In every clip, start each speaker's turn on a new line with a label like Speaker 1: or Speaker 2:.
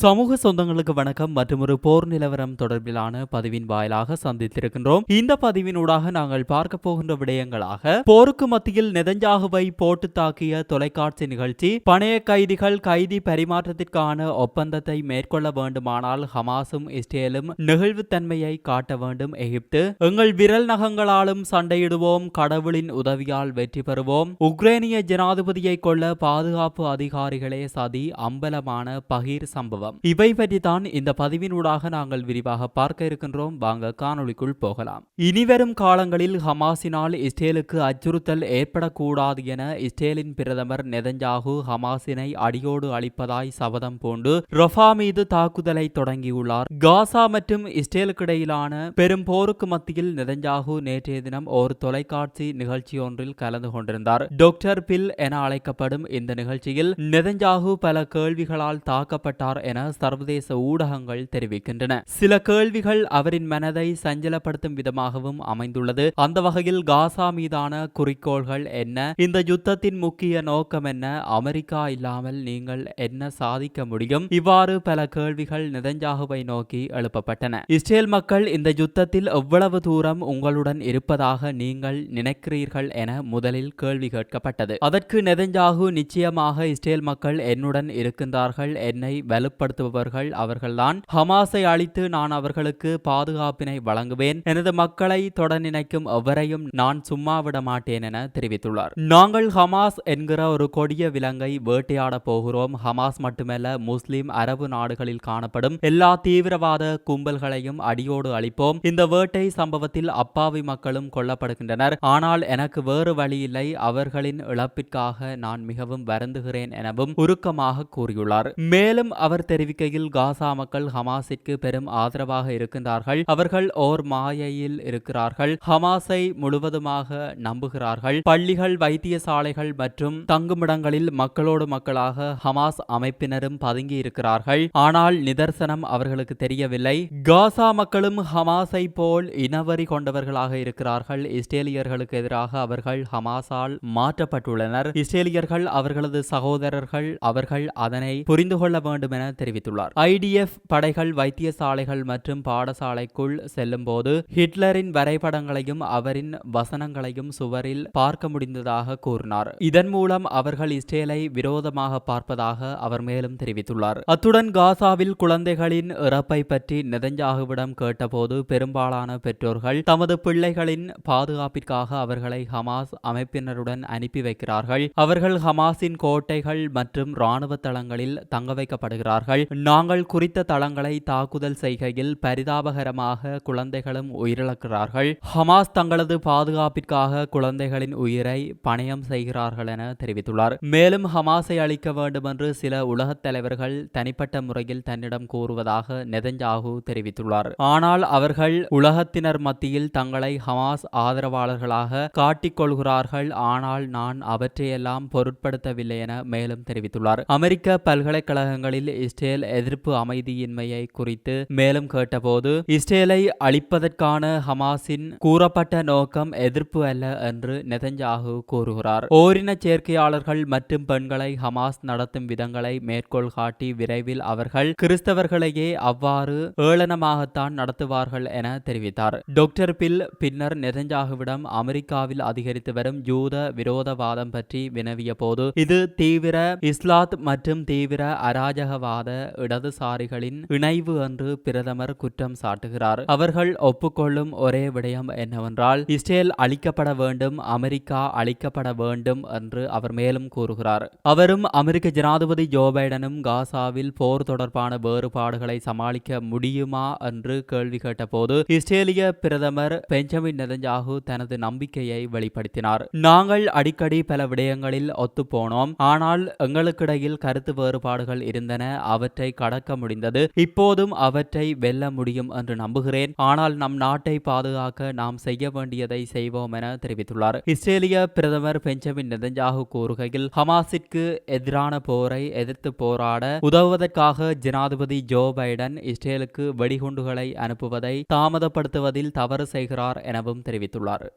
Speaker 1: சமூக சொந்தங்களுக்கு வணக்கம் மற்றும் ஒரு போர் நிலவரம் தொடர்பிலான பதிவின் வாயிலாக சந்தித்திருக்கின்றோம். இந்த பதிவினூடாக நாங்கள் பார்க்க போகின்ற விடயங்களாக போருக்கு மத்தியில் நெதஞ்சாகுவை போட்டு தாக்கிய தொலைக்காட்சி நிகழ்ச்சி பணைய கைதிகள் கைதி பரிமாற்றத்திற்கான ஒப்பந்தத்தை மேற்கொள்ள வேண்டுமானால் ஹமாஸும் இஸ்ரேலும் நெகிழ்வுத்தன்மையை காட்ட வேண்டும் எகிப்து. எங்கள் விரல் நகங்களாலும் சண்டையிடுவோம் கடவுளின் உதவியால் வெற்றி பெறுவோம். உக்ரேனிய ஜனாதிபதியை கொள்ள பாதுகாப்பு அதிகாரிகளே சதி அம்பலமான பகீர் சம்பவம். இவை பற்றி தான் இந்த பதிவினூடாக நாங்கள் விரிவாக பார்க்க இருக்கின்றோம். வாங்க காணொளிக்குள் போகலாம். இனிவரும் காலங்களில் ஹமாஸினால் இஸ்ரேலுக்கு அச்சுறுத்தல் ஏற்படக்கூடாது என இஸ்ரேலின் பிரதமர் நெதஞ்சாகு ஹமாஸினை அடியோடு அளிப்பதாய் சபதம் பூண்டு ரஃபா மீது தாக்குதலை தொடங்கியுள்ளார். காசா மற்றும் இஸ்ரேலுக்கு இடையிலான பெரும் போருக்கு மத்தியில் நெதஞ்சாகு நேற்றைய தினம் ஒரு தொலைக்காட்சி நிகழ்ச்சி ஒன்றில் கலந்து கொண்டிருந்தார். டாக்டர் பில் என அழைக்கப்படும் இந்த நிகழ்ச்சியில் நெதஞ்சாகு பல கேள்விகளால் தாக்கப்பட்டார் என சர்வதேச ஊடகங்கள் தெரிவிக்கின்றன. சில கேள்விகள் அவரின் மனதை சஞ்சலப்படுத்தும் விதமாகவும் அமைந்துள்ளது. அந்த வகையில் காசா மீதான குறிக்கோள்கள் என்ன? இந்த யுத்தத்தின் முக்கிய நோக்கம் என்ன? அமெரிக்கா இல்லாமல் நீங்கள் என்ன சாதிக்க முடியும்? இவ்வாறு பல கேள்விகள் நெதஞ்சாகுவை நோக்கி எழுப்பப்பட்டன. இஸ்ரேல் மக்கள் இந்த யுத்தத்தில் எவ்வளவு தூரம் உங்களுடன் இருப்பதாக நீங்கள் நினைக்கிறீர்கள் என முதலில் கேள்வி கேட்கப்பட்டது. அதற்கு நெதஞ்சாகு நிச்சயமாக இஸ்ரேல் மக்கள் என்னுடன் இருக்கின்றார்கள். என்னை வலுப்படுத்துபவர்கள் அவர்கள்தான். ஹமாஸை அழித்து நான் அவர்களுக்கு பாதுகாப்பினை வழங்குவேன். எனது மக்களை தொட நினைக்கும் எவரையும் நான் சும்மா விட மாட்டேன் என தெரிவித்துள்ளார். நாங்கள் ஹமாஸ் என்கிற ஒரு கொடிய விலங்கை வேட்டையாட போகிறோம். ஹமாஸ் மட்டுமல்ல முஸ்லிம் அரபு நாடுகளில் காணப்படும் எல்லா தீவிரவாத கும்பல்களையும் அடியோடு அழிப்போம். இந்த வேட்டை சம்பவத்தில் அப்பாவி மக்களும் கொல்லப்படுகின்றனர். ஆனால் எனக்கு வேறு வழியில்லை அவர்களின் இழப்பிற்காக நான் மிகவும் வருந்துகிறேன் எனவும் உருக்கமாக கூறியுள்ளார். மேலும் அவர் தெரிவிக்கையில் காசா மக்கள் ஹமாஸிற்கு பெரும் ஆதரவாக இருக்கின்றார்கள். அவர்கள் ஓர் மாயையில் இருக்கிறார்கள். ஹமாஸை முழுவதுமாக நம்புகிறார்கள். பள்ளிகள் வைத்தியசாலைகள் மற்றும் தங்குமிடங்களில் மக்களோடு மக்களாக ஹமாஸ் அமைப்பினரும் பதுங்கி இருக்கிறார்கள் ஆனால் நிதர்சனம் அவர்களுக்கு தெரியவில்லை. காசா மக்களும் ஹமாஸை போல் இனவரி கொண்டவர்களாக இருக்கிறார்கள். இஸ்ரேலியர்களுக்கு எதிராக அவர்கள் ஹமாஸால் மாற்றப்பட்டுள்ளனர். இஸ்ரேலியர்கள் அவர்களது சகோதரர்கள் அவர்கள் அதனை புரிந்து கொள்ள வேண்டும் என தெரிவித்துள்ளார். ஐடிஎஃப் படைகள் வைத்தியசாலைகள் மற்றும் பாடசாலைக்குள் செல்லும் போது ஹிட்லரின் வரைபடங்களையும் அவரின் வசனங்களையும் சுவரில் பார்க்க முடிந்ததாக கூறினார். இதன் மூலம் அவர்கள் இஸ்ரேலை விரோதமாக பார்ப்பதாக அவர் மேலும் தெரிவித்துள்ளார். அத்துடன் காசாவில் குழந்தைகளின் இறப்பை பற்றி நெதஞ்சாகுவிடம் கேட்டபோது பெரும்பாலான பெற்றோர்கள் தமது பிள்ளைகளின் பாதுகாப்பிற்காக அவர்களை ஹமாஸ் அமைப்பினருடன் அனுப்பி வைக்கிறார்கள். அவர்கள் ஹமாஸின் கோட்டைகள் மற்றும் இராணுவ தளங்களில் தங்க வைக்கப்படுகிறார்கள். நாங்கள் குறித்த தளங்களை தாக்குதல் செய்கையில் பரிதாபகரமாக குழந்தைகளும் உயிரிழக்கிறார்கள். ஹமாஸ் தங்களது பாதுகாப்பிற்காக குழந்தைகளின் உயிரை பணயம் செய்கிறார்கள் என தெரிவித்துள்ளார். மேலும் ஹமாஸை அளிக்க வேண்டும் என்று சில உலகத் தலைவர்கள் தனிப்பட்ட முறையில் தன்னிடம் கூறுவதாக நெதஞ்சாகு தெரிவித்துள்ளார். ஆனால் அவர்கள் உலகத்தினர் மத்தியில் தங்களை ஹமாஸ் ஆதரவாளர்களாக காட்டிக்கொள்கிறார்கள். ஆனால் நான் அவற்றையெல்லாம் பொருட்படுத்தவில்லை என மேலும் தெரிவித்துள்ளார். அமெரிக்க பல்கலைக்கழகங்களில் இஸ்ரேல் எதிர்ப்பு அமைதியின்மையை குறித்து மேலும் கேட்டபோது இஸ்ரேலை அழிப்பதற்கான ஹமாஸின் கூறப்பட்ட நோக்கம் எதிர்ப்பு அல்ல என்று நெதஞ்சாகு கூறுகிறார். ஓரின சேர்க்கையாளர்கள் மற்றும் பெண்களை ஹமாஸ் நடத்தும் விதங்களை மேற்கோள் காட்டி விரைவில் அவர்கள் கிறிஸ்தவர்களையே அவ்வாறு ஏளனமாகத்தான் நடத்துவார்கள் என தெரிவித்தார். டாக்டர் பில் பின்னர் நெதஞ்சாகுவிடம் அமெரிக்காவில் அதிகரித்து வரும் யூத விரோதவாதம் பற்றி வினவிய போது இது தீவிர இஸ்லாத் மற்றும் தீவிர அராஜகவாத இடதுசாரிகளின் இணைவு என்று பிரதமர் குற்றம் சாட்டுகிறார். அவர்கள் ஒப்புக்கொள்ளும் ஒரே விடயம் என்னவென்றால் இஸ்ரேல் அழிக்கப்பட வேண்டும் அமெரிக்கா அழிக்கப்பட வேண்டும் என்று அவர் மேலும் கூறுகிறார். அவரும் அமெரிக்க ஜனாதிபதி ஜோ பைடனும் காசாவில் போர் தொடர்பான வேறுபாடுகளை சமாளிக்க முடியுமா என்று கேள்வி கேட்டபோது இஸ்ரேலிய பிரதமர் பெஞ்சமின் நெதஞ்சாகு தனது நம்பிக்கையை வெளிப்படுத்தினார். நாங்கள் அடிக்கடி பல விடயங்களில் ஒத்துப்போனோம். ஆனால் எங்களுக்கிடையில் கருத்து வேறுபாடுகள் இருந்தன. அவற்றை கடக்க முடிந்தது. இப்போதும் அவற்றை வெல்ல முடியும் என்று நம்புகிறேன். ஆனால் நம் நாட்டை பாதுகாக்க நாம் செய்ய வேண்டியதை செய்வோம் என தெரிவித்துள்ளார். இஸ்ரேலிய பிரதமர் பெஞ்சமின் நெதஞ்சாகு கூறுகையில் ஹமாஸிற்கு எதிரான போரை எதிர்த்து போராட உதவுவதற்காக ஜனாதிபதி ஜோ பைடன் இஸ்ரேலுக்கு வெடிகுண்டுகளை அனுப்புவதை தாமதப்படுத்துவதில் தவறு செய்கிறார் எனவும் தெரிவித்துள்ளார்.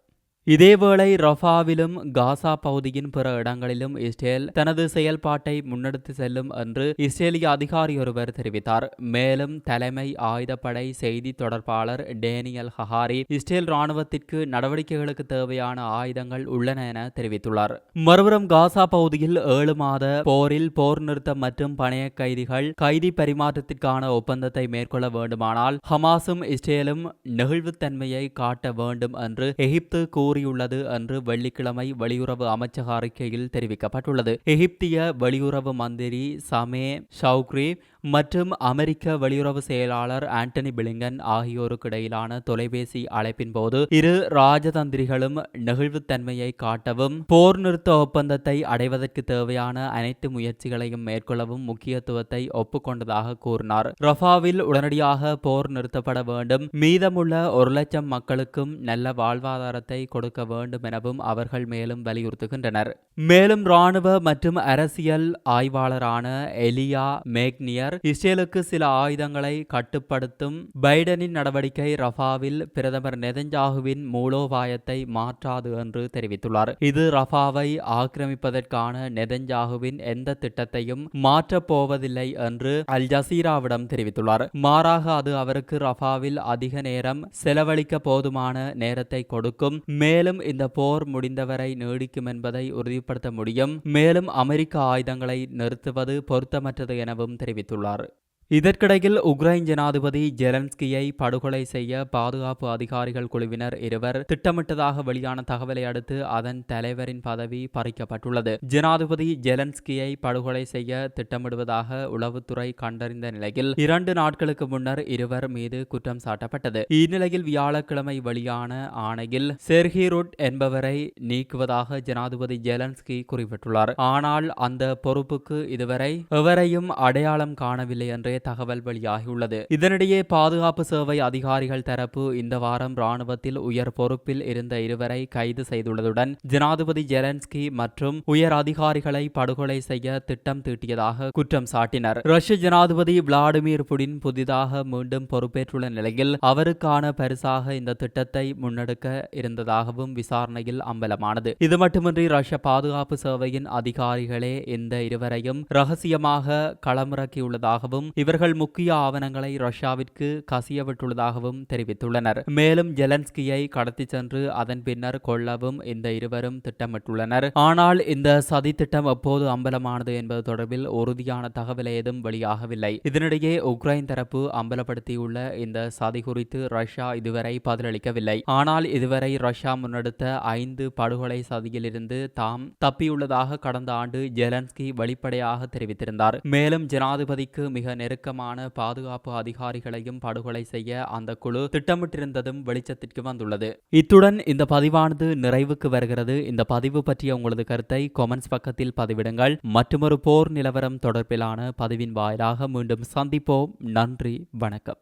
Speaker 1: இதேவேளை ரஃபாவிலும் காசா பகுதியின் பிற இடங்களிலும் இஸ்ரேல் தனது செயல்பாட்டை முன்னெடுத்து செல்லும் என்று இஸ்ரேலிய அதிகாரி ஒருவர் தெரிவித்தார். மேலும் தலைமை ஆயுதப்படை செய்தி தொடர்பாளர் டேனியல் ஹஹாரி இஸ்ரேல் ராணுவத்திற்கு நடவடிக்கைகளுக்கு தேவையான ஆயுதங்கள் உள்ளன என தெரிவித்துள்ளார். மறுபுறம் காசா பகுதியில் ஏழு மாத போரில் போர் நிறுத்தம் மற்றும் பணைய கைதிகள் கைதி பரிமாற்றத்திற்கான ஒப்பந்தத்தை மேற்கொள்ள வேண்டுமானால் ஹமாஸும் இஸ்ரேலும் நெகிழ்வுத்தன்மையை காட்ட வேண்டும் என்று எகிப்து கூறியுள்ளது என்று வெள்ளிக்கிழமை வெளியுறவு அமைச்சக அறிக்கையில் தெரிவிக்கப்பட்டுள்ளது. எகிப்திய வெளியுறவு மந்திரி சமே ஷவுக்ரி மற்றும் அமெரிக்க வெளியுறவு செயலாளர் ஆண்டனி பிளிங்கன் ஆகியோருக்கு இடையிலான தொலைபேசி அழைப்பின் போது இரு ராஜதந்திரிகளும் நெகிழ்வுத்தன்மையை காட்டவும் போர் நிறுத்த ஒப்பந்தத்தை அடைவதற்கு தேவையான அனைத்து முயற்சிகளையும் மேற்கொள்ளவும் முக்கியத்துவத்தை ஒப்புக்கொண்டதாக கூறினார். ரஃபாவில் உடனடியாக போர் நிறுத்தப்பட வேண்டும். மீதமுள்ள ஒரு லட்சம் மக்களுக்கும் நல்ல வாழ்வாதாரத்தை கொடுக்க வேண்டும் எனவும் அவர்கள் மேலும் வலியுறுத்துகின்றனர். மேலும் ராணுவ மற்றும் அரசியல் ஆய்வாளரான எலியா மேக்னியர் இஸ்ரேலுக்கு சில ஆயுதங்களை கட்டுப்படுத்தும் பைடனின் நடவடிக்கை ரஃபாவில் பிரதமர் நெதஞ்சாகுவின் மூலோபாயத்தை மாற்றாது என்று தெரிவித்துள்ளார். இது ரஃபாவை ஆக்கிரமிப்பதற்கான நெதஞ்சாகுவின் எந்த திட்டத்தையும் மாற்றப் போவதில்லை என்று அல் ஜசீராவிடம் தெரிவித்துள்ளார். மாறாக அது அவருக்கு ரஃபாவில் அதிக நேரம் செலவழிக்க போதுமான நேரத்தை கொடுக்கும். மே மேலும் இந்த போர் முடிந்தவரை நீடிக்கும் என்பதை உறுதிப்படுத்த முடியும். மேலும் அமெரிக்க ஆயுதங்களை நிறுத்துவது பொருத்தமற்றது எனவும் தெரிவித்துள்ளார். இதற்கிடையில் உக்ரைன் ஜனாதிபதி ஜெலன்ஸ்கியை படுகொலை செய்ய பாதுகாப்பு அதிகாரிகள் குழுவினர் இருவர் திட்டமிட்டதாக வெளியான தகவலை அடுத்து அதன் தலைவரின் பதவி பறிக்கப்பட்டுள்ளது. ஜனாதிபதி ஜெலன்ஸ்கியை படுகொலை செய்ய திட்டமிடுவதாக உளவுத்துறை கண்டறிந்த நிலையில் இரண்டு நாட்களுக்கு முன்னர் இருவர் மீது குற்றம் சாட்டப்பட்டது. இந்நிலையில் வியாழக்கிழமை வெளியான ஆணையில் செர்ஹிருட் என்பவரை நீக்குவதாக ஜனாதிபதி ஜெலன்ஸ்கி குறிப்பிட்டுள்ளார். ஆனால் அந்த பொறுப்புக்கு இதுவரை எவரையும் அடையாளம் காணவில்லை என்றே தகவல் வெளியாகியுள்ளது. இதனிடையே பாதுகாப்பு சேவை அதிகாரிகள் தரப்பு இந்த வாரம் ராணுவத்தில் உயர் பொறுப்பில் இருந்த இருவரை கைது செய்துள்ளதுடன் ஜனாதிபதி ஜெலன்ஸ்கி மற்றும் உயர் அதிகாரிகளை படுகொலை செய்ய திட்டம் தீட்டியதாக குற்றம் சாட்டினர். ரஷ்ய ஜனாதிபதி விளாடிமிர் புடின் புதிதாக மீண்டும் பொறுப்பேற்றுள்ள நிலையில் அவருக்கான பரிசாக இந்த திட்டத்தை முன்னெடுக்க இருந்ததாகவும் விசாரணையில் அம்பலமானது. இது மட்டுமின்றி ரஷ்ய பாதுகாப்பு சேவையின் அதிகாரிகளே இந்த இருவரையும் ரகசியமாக களமிறக்கியுள்ளதாகவும் இவர்கள் முக்கிய ஆவணங்களை ரஷ்யாவிற்கு கசியவிட்டுள்ளதாகவும் தெரிவித்துள்ளனர். மேலும் ஜெலன்ஸ்கியை கடத்தி சென்று அதன் பின்னர் கொள்ளவும் இந்த இருவரும் திட்டமிட்டுள்ளனர். ஆனால் இந்த சதி திட்டம் எப்போது அம்பலமானது என்பது தொடர்பில் உறுதியான தகவல் ஏதும் வெளியாகவில்லை. இதனிடையே உக்ரைன் தரப்பு அம்பலப்படுத்தியுள்ள இந்த சதி குறித்து ரஷ்யா இதுவரை பதிலளிக்கவில்லை. ஆனால் இதுவரை ரஷ்யா முன்னெடுத்த ஐந்து படுகொலை சதியிலிருந்து தாம் தப்பியுள்ளதாக கடந்த ஆண்டு ஜெலன்ஸ்கி வெளிப்படையாக தெரிவித்திருந்தார். மேலும் ஜனாதிபதிக்கு மிக நெருக்கமான பாதுகாப்பு அதிகாரிகளையும் படுகொலை செய்ய அந்த குழு திட்டமிட்டிருந்ததும் வெளிச்சத்திற்கு வந்துள்ளது. இத்துடன் இந்த பதிவானது நிறைவுக்கு வருகிறது. இந்த பதிவு பற்றிய உங்களது கருத்தை கொமெண்ட்ஸ் பக்கத்தில் பதிவிடுங்கள். மற்றொரு போர் நிலவரம் தொடர்பிலான பதிவின் வாயிலாக மீண்டும் சந்திப்போம். நன்றி வணக்கம்.